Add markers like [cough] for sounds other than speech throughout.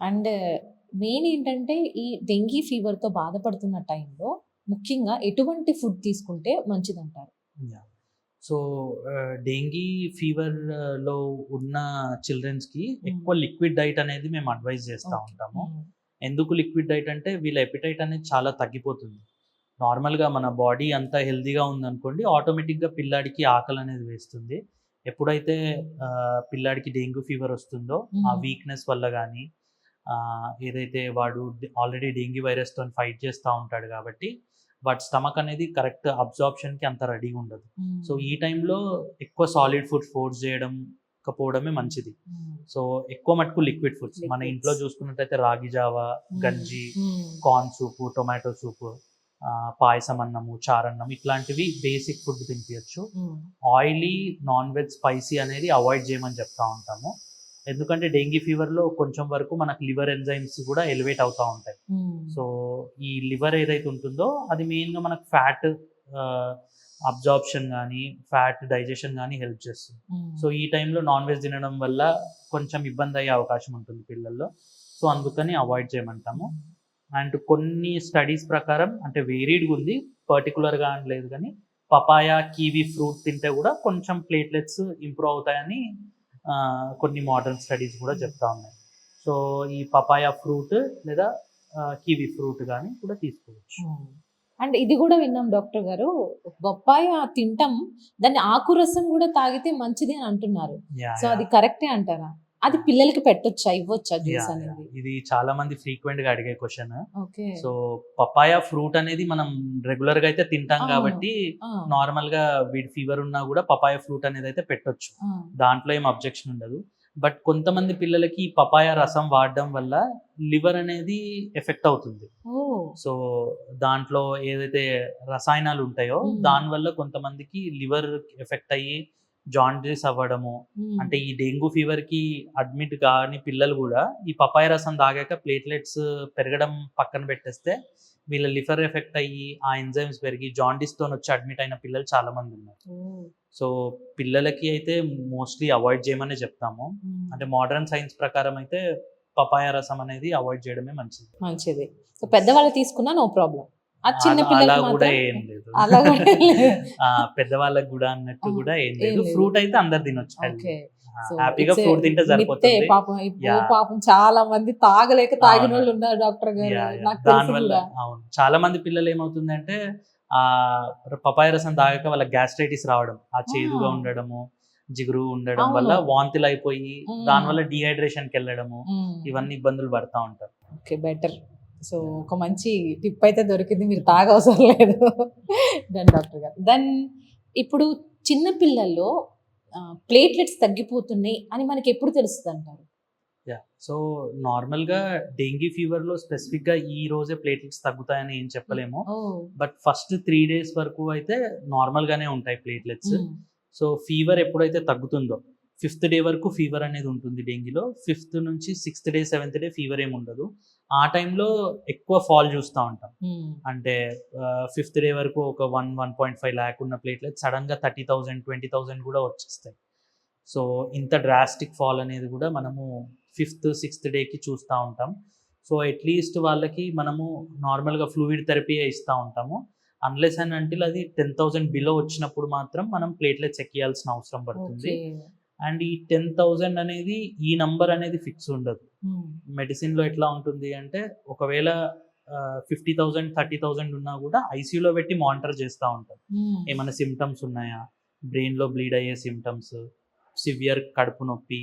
And main ఏంటంటే ఈ dengue ఫీవర్తో బాధపడుతున్న టైంలో ముఖ్యంగా ఎటువంటి ఫుడ్ తీసుకుంటే మంచిదంటారు? సో డెంగీ ఫీవర్లో ఉన్న చిల్డ్రన్స్కి ఎక్కువ లిక్విడ్ డైట్ అనేది మేము అడ్వైజ్ చేస్తూ. ఉంటాము. ఎందుకు లిక్విడ్ డైట్ అంటే వీళ్ళ ఎపిటైట్ అనేది చాలా తగ్గిపోతుంది. నార్మల్గా మన బాడీ అంతా హెల్తీగా ఉందనుకోండి ఆటోమేటిక్గా పిల్లాడికి ఆకలి అనేది వేస్తుంది. ఎప్పుడైతే ఆ, పిల్లాడికి డెంగ్యూ ఫీవర్ వస్తుందో ఆ. వీక్నెస్ వల్ల కానీ ఏదైతే వాడు ఆల్రెడీ డెంగ్యూ వైరస్తో ఫైట్ చేస్తూ ఉంటాడు కాబట్టి వాటి స్టమక్ అనేది కరెక్ట్ అబ్జార్ప్షన్కి అంత రెడీగా ఉండదు. సో ఈ టైంలో ఎక్కువ సాలిడ్ ఫుడ్ ఫోర్స్ చేయడం పోవడమే మంచిది. సో ఎక్కువ మటుకు లిక్విడ్ ఫుడ్స్ మన. ఇంట్లో చూసుకున్నట్టయితే రాగి జావా గంజి. కార్న్ సూపు టొమాటో సూపు పాయసం అన్నము చారన్నం ఇట్లాంటివి బేసిక్ ఫుడ్ తినిపించచ్చు ఆయిలీ నాన్ వెజ్ స్పైసీ అనేది అవాయిడ్ చేయమని చెప్తా ఉంటాము. ఎందుకంటే డెంగీ ఫీవర్లో కొంచెం వరకు మనకు లివర్ ఎంజైమ్స్ కూడా ఎలివేట్ అవుతూ ఉంటాయి. సో ఈ లివర్ ఏదైతే ఉంటుందో అది మెయిన్గా మనకు ఫ్యాట్ అబ్జార్ప్షన్ కానీ ఫ్యాట్ డైజెషన్ కానీ హెల్ప్ చేస్తుంది. సో ఈ టైంలో నాన్ వెజ్ తినడం వల్ల కొంచెం ఇబ్బంది అయ్యే అవకాశం ఉంటుంది పిల్లల్లో. సో అందుకని అవాయిడ్ చేయమంటాము. అండ్ కొన్ని స్టడీస్ ప్రకారం అంటే వేరీడ్గా ఉంది పర్టికులర్గా అని లేదు కానీ పపాయ కీవీ ఫ్రూట్ తింటే కూడా కొంచెం ప్లేట్లెట్స్ ఇంప్రూవ్ అవుతాయని కొన్ని మోడర్న్ స్టడీస్ కూడా చెప్తా ఉన్నాయి. సో ఈ పపాయ ఫ్రూట్ లేదా కివి ఫ్రూట్ కానీ కూడా తీసుకోవచ్చు. అండ్ ఇది కూడా విన్నాం డాక్టర్ గారు. బొప్పాయి తింటాం దాన్ని ఆకు రసం కూడా తాగితే మంచిది అని అంటున్నారు. సో. అది కరెక్టే అంటారా? అది పిల్లలకి పెట్టొచ్చా ఇవ్వచ్చా జ్యూస్. అనేది? ఇది చాలా మంది ఫ్రీక్వెంట్గా అడిగే question okay. So papaya fruit అనేది మనం రెగ్యులర్గా అయితే తింటాం. కాబట్టి నార్మల్గా వీడి ఫీవర్ ఉన్నా కూడా పపాయ ఫ్రూట్ అనేది అయితే పెట్టొచ్చు. దాంట్లో ఏం అబ్జెక్షన్ ఉండదు. బట్ కొంతమంది పిల్లలకి పపాయ రసం వాడడం వల్ల లివర్ అనేది ఎఫెక్ట్ అవుతుంది. సో దాంట్లో ఏదైతే రసాయనాలు ఉంటాయో. దానివల్ల కొంతమందికి లివర్ ఎఫెక్ట్ అయ్యి జాండీస్ అవ్వడము. అంటే ఈ డెంగ్యూ ఫీవర్కి అడ్మిట్ కాని పిల్లలు కూడా ఈ పపాయ రసం తాగాక ప్లేట్లెట్స్ పెరగడం పక్కన పెట్టేస్తే వీళ్ళ లివర్ ఎఫెక్ట్ అయ్యి ఆ ఎంజైమ్స్ పెరిగి జాండీస్తో వచ్చి అడ్మిట్ అయిన పిల్లలు చాలా మంది ఉన్నారు సో పిల్లలకి అయితే మోస్ట్లీ అవాయిడ్ చేయమని చెప్తాము. అంటే మోడర్న్ సైన్స్ ప్రకారం అయితే పపాయ రసం అనేది అవాయిడ్ చేయడమే మంచిది. మంచిది. సో పెద్దవాళ్ళు తీసుకున్నా నో ప్రాబ్లం అలా- కూడా ఏం లేదు. [laughs] పెద్దవాళ్ళకి కూడా అన్నట్టు కూడా ఏం లేదు. ఫ్రూట్ అయితే అందరు తినొచ్చు హ్యాపీగా ఫ్రూట్ తింటే సరిపోతుంది. పాపం. చాలా మంది తాగలేక తాగిన. వాళ్ళు ఉన్నారు డాక్టర్ గారు. దానివల్ల అవును. చాలా మంది పిల్లలు ఏమవుతుందంటే ఆ పపాయ రసం తాగాక వాళ్ళ గ్యాస్ట్రైటిస్ రావడం ఆ చేదుగా. ఉండడము జిగురు ఉండడం. వల్ల వాంతులు అయిపోయి. దానివల్ల డిహైడ్రేషన్కి వెళ్ళడము. ఇవన్నీ ఇబ్బందులు పడతా ఉంటారు. Okay better. సో ఒక మంచి టిప్ అయితే దొరికింది. మీరు తాగవసరం లేదు. దెన్ డాక్టర్ గారు. దెన్ ఇప్పుడు చిన్న పిల్లల్లో ప్లేట్లెట్స్ తగ్గిపోతున్నాయి అని మనకి ఎప్పుడు తెలుస్తుంది అంటారు? యా సో నార్మల్గా డెంగీ ఫీవర్లో స్పెసిఫిక్గా ఈ రోజే ప్లేట్లెట్స్ తగ్గుతాయని ఏం చెప్పలేము. బట్ ఫస్ట్ త్రీ డేస్ వరకు అయితే నార్మల్ గానే ఉంటాయి ప్లేట్లెట్స్ సో ఫీవర్ ఎప్పుడైతే తగ్గుతుందో ఫిఫ్త్ డే వరకు ఫీవర్ అనేది ఉంటుంది డెంగీలో ఫిఫ్త్ నుంచి sixth day seventh day fever ఏమి ఉండదు. ఆ టైంలో ఎక్కువ ఫాల్ చూస్తూ ఉంటాం. అంటే ఫిఫ్త్ డే వరకు ఒక one one point five lakh ఉన్న ప్లేట్లెట్ సడన్గా థర్టీ థౌజండ్ ట్వంటీ థౌజండ్ కూడా వచ్చేస్తాయి. సో ఇంత డ్రాస్టిక్ ఫాల్ అనేది కూడా మనము ఫిఫ్త్ సిక్స్త్ డేకి చూస్తూ ఉంటాం. సో అట్లీస్ట్ వాళ్ళకి మనము నార్మల్గా ఫ్లూయిడ్ థెరపీ ఇస్తూ ఉంటాము. అన్లెస్ అండ్ అంటిల్ అది టెన్ థౌజండ్ బిలో వచ్చినప్పుడు మాత్రం మనం ప్లేట్లెట్స్ ఎక్కియాల్సిన అవసరం పడుతుంది. అండ్ ఈ టెన్ థౌజండ్ అనేది ఈ నంబర్ అనేది ఫిక్స్ ఉండదు. మెడిసిన్లో ఎట్లా ఉంటుంది అంటే ఒకవేళ ఫిఫ్టీ థౌజండ్ థర్టీ థౌజండ్ ఉన్నా కూడా ఐసీయూలో పెట్టి మానిటర్ చేస్తూ ఉంటాం ఏమైనా సిమ్టమ్స్ ఉన్నాయా? బ్రెయిన్లో బ్లీడ్ అయ్యే సిమ్టమ్స్ సివియర్ కడుపు నొప్పి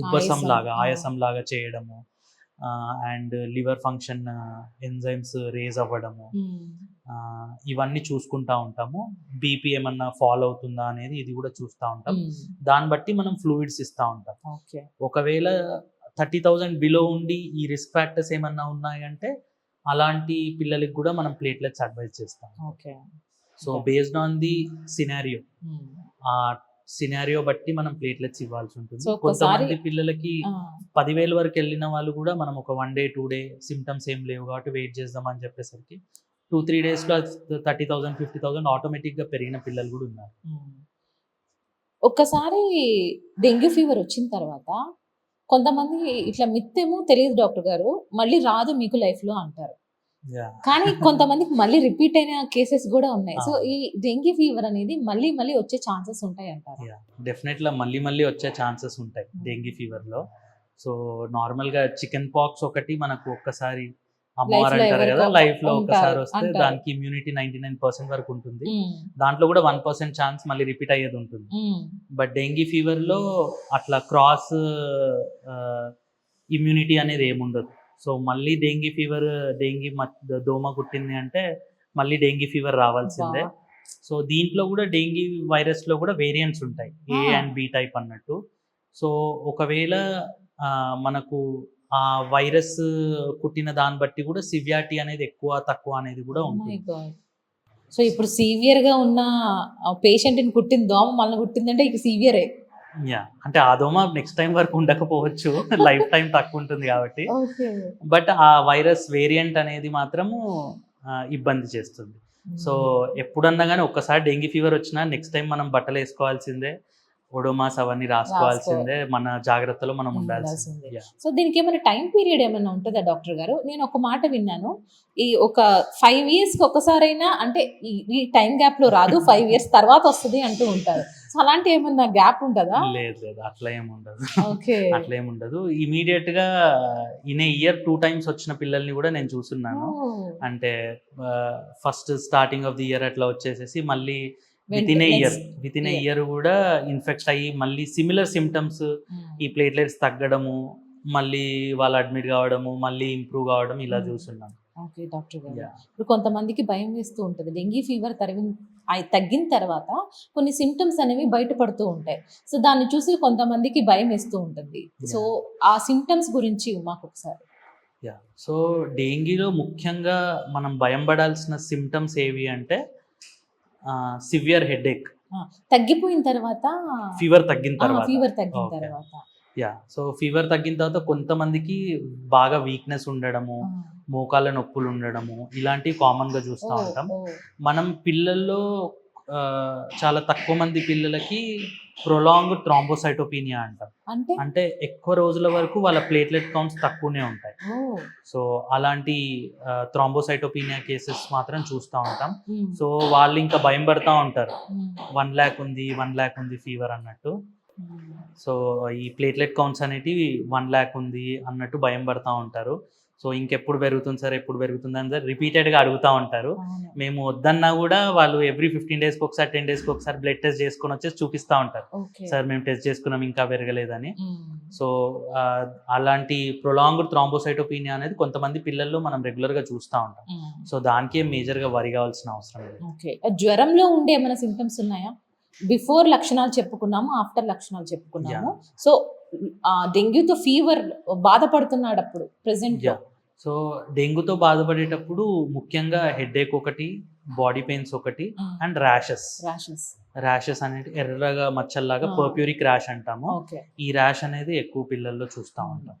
ఉబ్బసం ఆయాసం, లాగా ఆ. ఆయాసం లాగా చేయడము and liver function enzymes raise అవ్వడము. ఇవన్నీ చూసుకుంటా ఉంటాము. బీపీ ఏమన్నా ఫాలో అవుతుందా అనేది ఇది కూడా చూస్తూ ఉంటాం. దాన్ని బట్టి మనం ఫ్లూయిడ్స్ ఇస్తూ ఉంటాం. ఓకే. ఒకవేళ థర్టీ థౌజండ్ బిలో ఉండి ఈ రిస్క్ ఫ్యాక్టర్స్ ఏమన్నా ఉన్నాయంటే అలాంటి పిల్లలకి కూడా మనం ప్లేట్లెట్స్ అడ్వైజ్ చేస్తాం. Okay. So based on the scenario. ఆ సినారియో బట్టి మనం ప్లేట్లెట్స్ ఇవ్వాల్సి ఉంటుంది. కొంతమంది పిల్లలకి పదివేల వరకు వెళ్ళిన వాళ్ళు కూడా మనం ఒక one day two day symptoms ఏం లేవు కాబట్టి వెయిట్ చేద్దాం అని చెప్పేసరికి టూ త్రీ డేస్లో థర్టీ థౌసండ్ ఫిఫ్టీ థౌసండ్ ఆటోమేటిక్గా పెరిగిన పిల్లలు కూడా ఉన్నారు. ఒక్కసారి డెంగ్యూ ఫీవర్ వచ్చిన తర్వాత కొంతమంది ఇట్లా మిత్తేమో తెలియదు డాక్టర్ గారు మళ్ళీ రాదు మీకు లైఫ్లో అంటారు. కానీ కొంతమందికి మళ్ళీ రిపీట్ అయిన కేసెస్ కూడా ఉన్నాయి. సో ఈ డెంగీ ఫీవర్ అనేది మళ్ళీ మళ్ళీ వచ్చే ఛాన్సెస్ ఉంటాయి అంటారు? డెఫినెట్గా మళ్ళీ మళ్ళీ వచ్చే ఛాన్సెస్ ఉంటాయి డెంగీ ఫీవర్లో. సో నార్మల్గా చికెన్ పాక్స్ ఒకటి మనకు ఒక్కసారి అమ్మవారు లో అంటారు కదా లైఫ్లో ఉంటారు, ఒక్కసారి వస్తే. దానికి ఇమ్యూనిటీ నైన్టీ నైన్ పర్సెంట్ వరకు ఉంటుంది. దాంట్లో కూడా వన్ పర్సెంట్ ఛాన్స్ మళ్ళీ రిపీట్ అయ్యేది ఉంటుంది. బట్ డెంగీ ఫీవర్లో అట్లా క్రాస్ ఇమ్యూనిటీ అనేది ఏముండదు. సో మళ్ళీ డెంగీ ఫీవర్ డెంగీ మ- దోమ కుట్టింది అంటే మళ్ళీ డెంగీ ఫీవర్ రావాల్సిందే. సో దీంట్లో కూడా డెంగీ వైరస్లో కూడా వేరియంట్స్ ఉంటాయి. ఏ. అండ్ బి టైప్ అన్నట్టు. సో ఒకవేళ మనకు ఆ వైరస్ కుట్టిన దాన్ని బట్టి కూడా సివియారిటీ అనేది ఎక్కువ తక్కువ అనేది కూడా Oh ఉంటుంది. God. సో ఇప్పుడు సీవియర్గా ఉన్న పేషెంట్ని కుట్టిన దోమ మళ్ళీ కుట్టిందంటే ఇక సీవియరే యా అంటే ఆ దోమ నెక్స్ట్ టైం వరకు ఉండకపోవచ్చు. [laughs] లైఫ్ టైం తక్కువ ఉంటుంది కాబట్టి. బట్ ఆ వైరస్ వేరియంట్ అనేది మాత్రము ఇబ్బంది చేస్తుంది. సో ఎప్పుడన్నా కానీ ఒక్కసారి డెంగీ ఫీవర్ వచ్చినా నెక్స్ట్ టైం మనం బట్టలు వేసుకోవాల్సిందే ఒడోమాస్ అవన్నీ రాసుకోవాల్సిందే మన జాగ్రత్తలో మనం ఉండాల్సిందే. సో దీనికి ఏమైనా టైం పీరియడ్ ఏమైనా ఉంటుందా డాక్టర్ గారు? నేను ఒక మాట విన్నాను. ఈ ఒక ఫైవ్ ఇయర్స్కి ఒకసారైనా అంటే ఈ- ఈ టైం గ్యాప్లో రాదు ఫైవ్ ఇయర్స్ తర్వాత వస్తుంది అంటూ ఉంటారు. సో అలాంటి ఏమన్నా గ్యాప్ ఉంటుందా? లేదు లేదు. అట్లా ఏమి ఉండదు. ఓకే. అట్లా ఏమి ఉండదు. ఇమీడియట్గా ఇన్ ఇయర్ టూ టైమ్స్ వచ్చిన పిల్లల్ని కూడా నేను చూస్తున్నాను. అంటే first starting of the year అట్లా వచ్చేసేసి మళ్ళీ within a year within a year. Year కూడా ఇన్ఫెక్ట్ అయ్యి మళ్ళీ సిమిలర్ సిమ్టమ్స్ ఈ ప్లేట్లెట్స్ తగ్గడము మళ్ళీ వాళ్ళు అడ్మిట్ కావడము మళ్ళీ ఇంప్రూవ్ కావడం ఇలా Hmm. చూస్తున్నాం ఓకే డాక్టర్ గారు. ఇప్పుడు కొంతమందికి భయం వేస్తూ ఉంటుంది. డెంగీ ఫీవర్ తరిగి తగ్గిన తర్వాత కొన్ని సిమ్టమ్స్ అనేవి బయటపడుతూ ఉంటాయి. సో దాన్ని చూసి కొంతమందికి భయం వేస్తూ ఉంటుంది. సో ఆ సిమ్టమ్స్ గురించి మాకు ఒకసారి. యా సో డెంగీలో ముఖ్యంగా మనం భయం పడాల్సిన సిమ్టమ్స్ ఏవి అంటే సివియర్ హెడేక్ తగ్గిపోయిన తర్వాత ఫీవర్ తగ్గిన తర్వాత ఫీవర్ తగ్గిన. తర్వాత యా సో ఫీవర్ తగ్గిన తర్వాత కొంతమందికి బాగా వీక్నెస్ ఉండడము. మోకాళ్ళ నొప్పులు ఉండడము ఇలాంటివి కామన్గా చూస్తూ ఉంటాం. మనం పిల్లల్లో చాలా తక్కువ మంది పిల్లలకి ప్రొలాంగ్ థ్రాంబోసైటోపీనియా అంటాం. అంటే? అంటే ఎక్కువ రోజుల వరకు వాళ్ళ ప్లేట్లెట్ కౌంట్స్ తక్కువనే ఉంటాయి. సో అలాంటి థ్రాంబోసైటోపీనియా కేసెస్ మాత్రం చూస్తూ ఉంటాం. సో వాళ్ళు ఇంకా భయం పడతా ఉంటారు. వన్ ల్యాక్ ఉంది వన్ ల్యాక్ ఉంది ఫీవర్ అన్నట్టు. సో ఈ ప్లేట్లెట్ కౌంట్స్ అనేటివి వన్ ల్యాక్ ఉంది అన్నట్టు భయం పడతా ఉంటారు. సో ఇంకెప్పుడు పెరుగుతుంది సార్ ఎప్పుడు పెరుగుతుంది అని సార్ రిపీటెడ్గా అడుగుతూ ఉంటారు. మేము వద్దన్నా కూడా వాళ్ళు ఎవ్రీ ఫిఫ్టీన్ డేస్కి ఒకసారి టెన్ డేస్కి ఒకసారి బ్లడ్ టెస్ట్ చేసుకొని వచ్చేసి చూపిస్తూ ఉంటారు. సార్ మేము టెస్ట్ చేసుకున్నాం ఇంకా పెరగలేదని. సో అలాంటి ప్రొలాంగ్డ్ థ్రాంబోసైటోపీనియా అనేది కొంతమంది పిల్లల్లో మనం రెగ్యులర్గా చూస్తూ ఉంటాం. సో దానికే మేజర్గా వరి కావాల్సిన అవసరం లేదు. ఓకే. జ్వరంలో ఉండే ఏమైనా సిమ్టమ్స్ ఉన్నాయా? బిఫోర్ లక్షణాలు చెప్పుకున్నాము ఆఫ్టర్ లక్షణాలు చెప్పుకున్నాము. సో డెంగ్యూతో ఫీవర్ బాధపడుతున్నాడు అప్పుడు ప్రెసెంట్ సో డెంగ్యూతో బాధపడేటప్పుడు ముఖ్యంగా హెడేక్ ఒకటి బాడీ పెయిన్స్ ఒకటి అండ్ ర్యాషెస్. ర్యాషెస్. ర్యాషెస్ అనేది ఎర్రగా మచ్చల్లాగా. పర్ప్యూరిక్ ర్యాష్ అంటాము. ఈ ర్యాష్ అనేది ఎక్కువ పిల్లల్లో చూస్తూ ఉంటాం.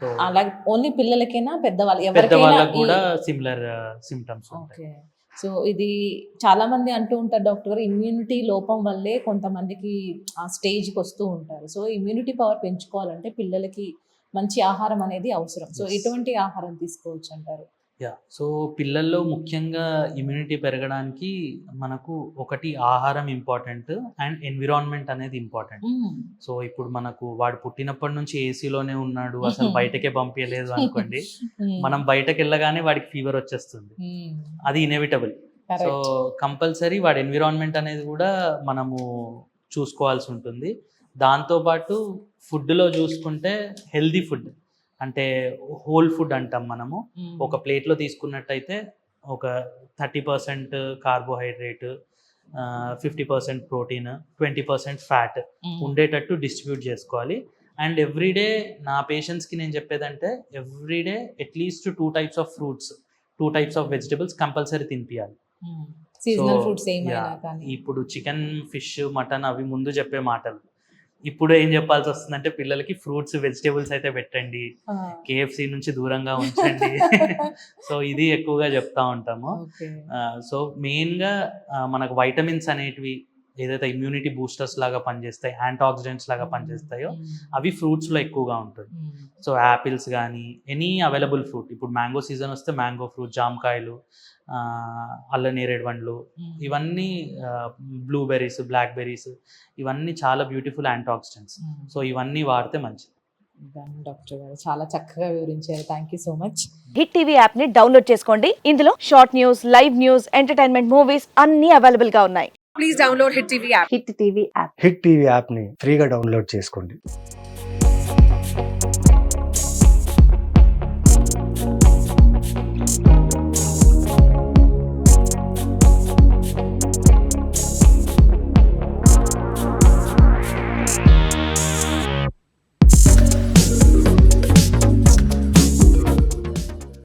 సో అలాగే ఓన్లీ పిల్లలకైనా పెద్దవాళ్ళు పెద్దవాళ్ళకు కూడా సిమిలర్ సిమ్టమ్స్ ఉంటాయి. ఓకే. సో ఇది చాలా మంది అంటూ ఉంటారు డాక్టర్ గారు ఇమ్యూనిటీ లోపం వల్లే కొంతమందికి ఆ స్టేజ్కి వస్తూ ఉంటారు. సో ఇమ్యూనిటీ పవర్ పెంచుకోవాలంటే పిల్లలకి మంచి ఆహారం అనేది అవసరం. సో. ఎటువంటి ఆహారం తీసుకోవచ్చు అంటారు. యా సో పిల్లల్లో ముఖ్యంగా ఇమ్యూనిటీ పెరగడానికి మనకు ఒకటి ఆహారం ఇంపార్టెంట్ అండ్ ఎన్విరాన్మెంట్ అనేది ఇంపార్టెంట్. సో ఇప్పుడు మనకు వాడు పుట్టినప్పటి నుంచి ఏసీలోనే ఉన్నాడు అసలు బయటకే పంపించలేదు అనుకోండి మ్మ్. మనం బయటకు వెళ్ళగానే వాడికి ఫీవర్ వచ్చేస్తుంది మ్మ్. అది ఇన్ఎవిటబుల్ సో. కంపల్సరీ వాడి ఎన్విరాన్మెంట్ అనేది కూడా మనము చూసుకోవాల్సి ఉంటుంది దాంతోపాటు ఫుడ్లో చూసుకుంటే హెల్దీ ఫుడ్ అంటే హోల్ ఫుడ్ అంటాం మనము. ఒక ప్లేట్లో తీసుకున్నట్టయితే ఒక thirty percent carbohydrate fifty percent protein twenty percent fat. ఉండేటట్టు డిస్ట్రిబ్యూట్ చేసుకోవాలి. అండ్ ఎవ్రీడే నా పేషెంట్స్కి నేను చెప్పేదంటే every day at least two types of fruits two types of vegetables compulsory తినిపించాలి కానీ. ఇప్పుడు చికెన్ ఫిష్ మటన్ అవి ముందు చెప్పే మాటలు. ఇప్పుడు ఏం చెప్పాల్సి వస్తుందంటే పిల్లలకి ఫ్రూట్స్ వెజిటేబుల్స్ అయితే పెట్టండి. కేఎఫ్సి నుంచి దూరంగా ఉంచండి. [laughs] సో ఇది ఎక్కువగా చెప్తా ఉంటాము. సో మెయిన్గా మనకు వైటమిన్స్ అనేటివి ఏదైతే ఇమ్యూనిటీ బూస్టర్స్ లాగా పనిచేస్తాయి యాంటీ ఆక్సిడెంట్స్ లాగా పనిచేస్తాయో అవి ఫ్రూట్స్లో ఎక్కువగా ఉంటుంది. సో యాపిల్స్ కానీ ఎనీ అవైలబుల్ ఫ్రూట్. ఇప్పుడు మ్యాంగో సీజన్ వస్తే మ్యాంగో ఫ్రూట్ జామకాయలు ఆ, అల్ల నేరేడు పండ్లు ఇవన్నీ బ్లూబెర్రీస్ బ్లాక్ బెర్రీస్ ఇవన్నీ చాలా బ్యూటిఫుల్ యాంటీ ఆక్సిడెంట్స్ సో ఇవన్నీ వాడితే మంచిది. డాక్టర్ గారు చాలా చక్కగా వివరించారు. Thank you so much. Hit TV యాప్ని డౌన్లోడ్ చేసుకోండి. ఇందులో short news live news entertainment movies అన్ని అవైలబుల్గా ఉన్నాయి. please download Hit TV app. Hit TV app. Hit TV యాప్ని ఫ్రీగా డౌన్లోడ్ చేసుకోండి.